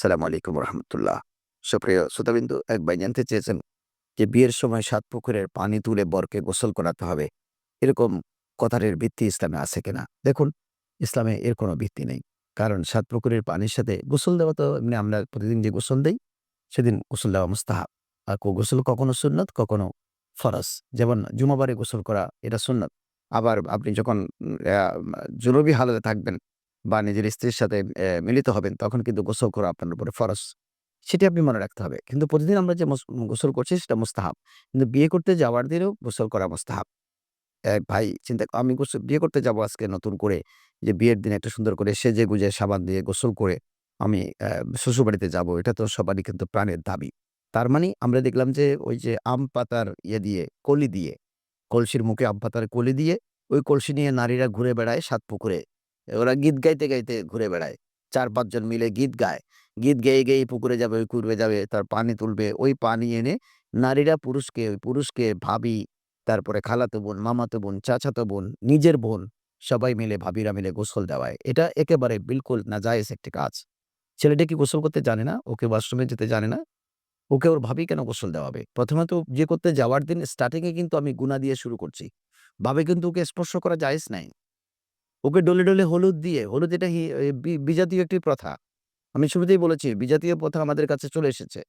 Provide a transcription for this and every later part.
সালাম আলাইকুম রহমতুল্লাহ। সুপ্রিয় শ্রোতাবিন্দু, এক ভাই জানতে চেয়েছেন যে বিয়ের সময় সাত পুকুরের পানি তুলে বরকে গোসল করাতে হবে। এরকম কথাটির ভিত্তি ইসলামে আছে কিনা? দেখুন, ইসলামে এর কোনো ভিত্তি নেই। কারণ সাত পুকুরের পানির সাথে গোসল দেওয়া তো এমনি আমরা প্রতিদিন যে গোসল দেই, সেদিন গোসল দেওয়া মুস্তাহাব। আর গোসল কখনো সুন্নত, কখনো ফরজ। যেমন জুমাবারে গোসল করা, এটা সুন্নত। আবার আপনি যখন জরুরি হালতে থাকবেন বা নিজের স্ত্রীর সাথে মিলিত হবেন, তখন কিন্তু গোসল করা আপনার উপরে ফরজ। সেটি আপনি মনে রাখতে হবে। কিন্তু প্রতিদিন আমরা যে গোসল করছি সেটা মুস্তাহাব। কিন্তু বিয়ে করতে যাওয়ার দিনেও গোসল করা মুস্তাহাব। ভাই, চিন্তা আমি গোসল, বিয়ে করতে যাব আজকে নতুন করে, যে বিয়ের দিনে একটা সুন্দর করে সেজে গুজে, সাবান দিয়ে গোসল করে আমি শ্বশুরবাড়িতে যাব। এটা তো সবারই কিন্তু প্রাণের দাবি। তার মানে আমরা দেখলাম যে ওই যে আম পাতার ইয়ে দিয়ে, কলি দিয়ে, কলসির মুখে আম পাতার কলি দিয়ে, ওই কলসি নিয়ে নারীরা ঘুরে বেড়ায় সাত পুকুরে। ওরা গীত গাইতে, গাইতে ঘুরে বেড়ায়। ৪-৫ জন মিলে গীত গায়। গীত গেয়ে, গেয়ে পুকুরে যাবে, ওই কুড়বে যাবে, তার পানি তুলবে। ওই পানি এনে নারীরা পুরুষকে, ওই পুরুষকে ভাবি, তারপরে খালাতো বোন, মামাতো বোন, চাচাতো বোন, নিজের বোন সবাই মিলে ভাবিরা মিলে গোসল দেওয়ায়। এটা একেবারে বিলকুল নাজায়েজ একটি কাজ। ছেলেটা কি গোসল করতে জানে না? ওকে ওয়াশরুমে যেতে জানে না? ওকে ওর ভাবি কেন গোসল দেওয়াবে? প্রথমত যে করতে যাওয়ার দিন স্টার্টিং এ কিন্তু আমি গুনাহ দিয়ে শুরু করছি। ভাবে কিন্তু ওকে স্পর্শ করা জায়েজ নাই। ওকে ডলে, ডলে হলুদ দিয়ে, হলুদ এটা বিজাতীয় একটি প্রথা। আমি শুরুতেই বলেছি বিজাতীয় প্রথা আমাদের কাছে চলে এসেছে।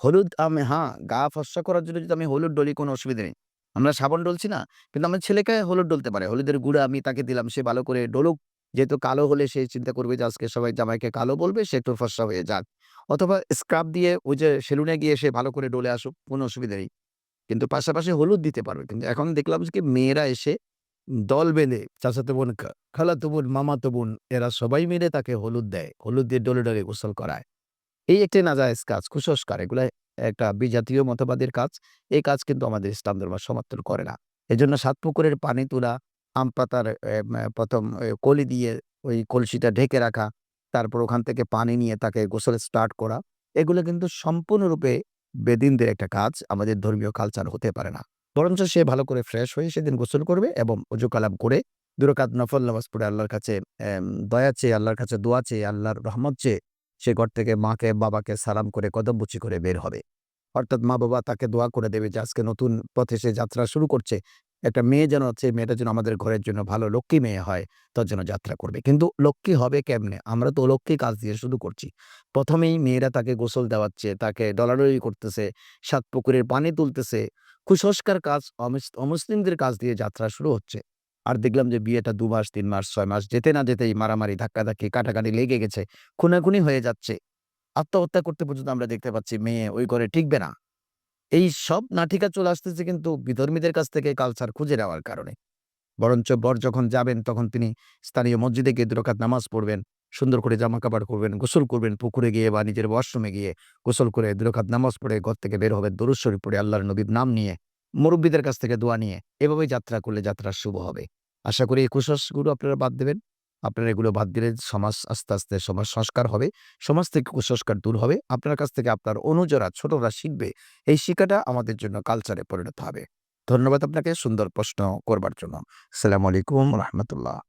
হলুদ আমি হ্যাঁ, গা ফর্সা করার জন্য যদি আমি হলুদ ডলি কোনো অসুবিধা নেই। আমরা সাবান ডলছি না? কিন্তু আমার ছেলেকে হলুদ ডলতে পারে। হলুদের গুঁড়া আমি তাকে দিলাম, সে ভালো করে ডলুক। যেহেতু কালো হলে সে চিন্তা করবে যে আজকে সবাই জামাইকে কালো বলবে, সে একটু ফর্সা হয়ে যাক। অথবা স্ক্রাব দিয়ে ওই যে সেলুনে গিয়ে সে ভালো করে ডলে আসুক, কোনো অসুবিধা নেই। কিন্তু পাশাপাশি হলুদ দিতে পারবে। কিন্তু এখন দেখলাম যে মেয়েরা এসে দল বেঁধে চাচাতো বোন, খালাতো বোন, মামাতো বোন এরা সবাই মিলে তাকে হলুদ দেয়। হলুদ দিয়ে ডলে, ডলে গোসল করায়। এই একটি নাজায়েজ কাজ, কুসংস্কার। এগুলা একটা বিজাতীয় মতবাদের কাজ। এই কাজ কিন্তু আমাদের ইসলাম ধর্ম সমর্থন করে না। এজন্য সাত পুকুরের পানি তোলা, আম পাতার এ ম্যা ১ম এ কলি দিয়ে ওই কলসিটা ঢেকে রাখা, তারপর ওখান থেকে পানি নিয়ে তাকে গোসল স্টার্ট করা। এগুলো কিন্তু সম্পূর্ণরূপে বেদিনদের একটা কাজ। আমাদের ধর্মীয় কালচার হতে পারে না। বরঞ্চ সে ভালো করে ফ্রেশ হয়ে সেদিন গোসল করবে এবং অজু কালাম করে দুরকাত নফল নামাজ পড়ে আল্লাহর কাছে দয়া চেয়ে, আল্লাহর কাছে দোয়া চেয়ে, আল্লাহর রহমত চেয়ে সে ঘর থেকে মাকে, বাবাকে সালাম করে কদমবুচি করে বের হবে। অর্থাৎ মা-বাবা তাকে দোয়া করে দেবে যে আজকে নতুন পথে সে যাত্রা শুরু করছে। একটা মেয়ে যেন হচ্ছে মেয়েটা যেন আমাদের ঘরের জন্য ভালো লক্ষ্মী মেয়ে হয়, তার জন্য যাত্রা করবে। কিন্তু লক্ষ্মী হবে কেমনে? আমরা তো অলক্ষ্মী কাজ দিয়ে শুরু করছি। প্রথমেই মেয়েরা তাকে গোসল দেওয়াচ্ছে, তাকে ডলাডলি করতেছে, সাত পুকুরের পানি তুলতেছে। কুসংস্কার কাজ অমিস অমুসলিমদের কাজ দিয়ে যাত্রা শুরু হচ্ছে। আর দেখলাম যে বিয়েটা দু মাস, তিন মাস, ছয় মাস যেতে না যেতেই মারামারি, ধাক্কাধাক্কি, কাটাকাটি লেগে গেছে। খুনাখুনি হয়ে যাচ্ছে। আত্মহত্যা করতে পর্যন্ত আমরা দেখতে পাচ্ছি মেয়ে ওই ঘরে টিকবে না। এই সব নাটিকা চলে আসতেছে কিন্তু বিধর্মীদের কাছ থেকে কালচার খুঁজে নেওয়ার কারণে। বরঞ্চ বর যখন যাবেন তখন তিনি স্থানীয় মসজিদে গিয়ে ২ রাকাত নামাজ পড়বেন, সুন্দর করে জামা-কাপড় পরবেন, গোসল করবেন পুকুরে গিয়ে বা নিজের ওয়াশরুমে গিয়ে গোসল করে ২ রাকাত নামাজ পড়ে ঘর থেকে বের হবেন দরুদ পড়ে আল্লাহর নবীর নাম নিয়ে, মুরব্বীদের কাছ থেকে দোয়া নিয়ে। এভাবেই যাত্রা করলে যাত্রা শুভ হবে। আশা করি এই কুসংস্কারগুলো আপনারা বাদ দেবেন। আপনারা এগুলো বাদ দিলে সমাজ আস্তে, আস্তে সমাজ সংস্কার হবে। সমাজ থেকে কুসংস্কার দূর হবে। আপনার কাছ থেকে আপনার অনুজরা, ছোটরা শিখবে। এই শিক্ষাটা আমাদের জন্য কালচারে পরিণত হবে। ধন্যবাদ আপনাকে সুন্দর প্রশ্ন করবার জন্য। আসসালামু আলাইকুম রহমতুল্লাহ।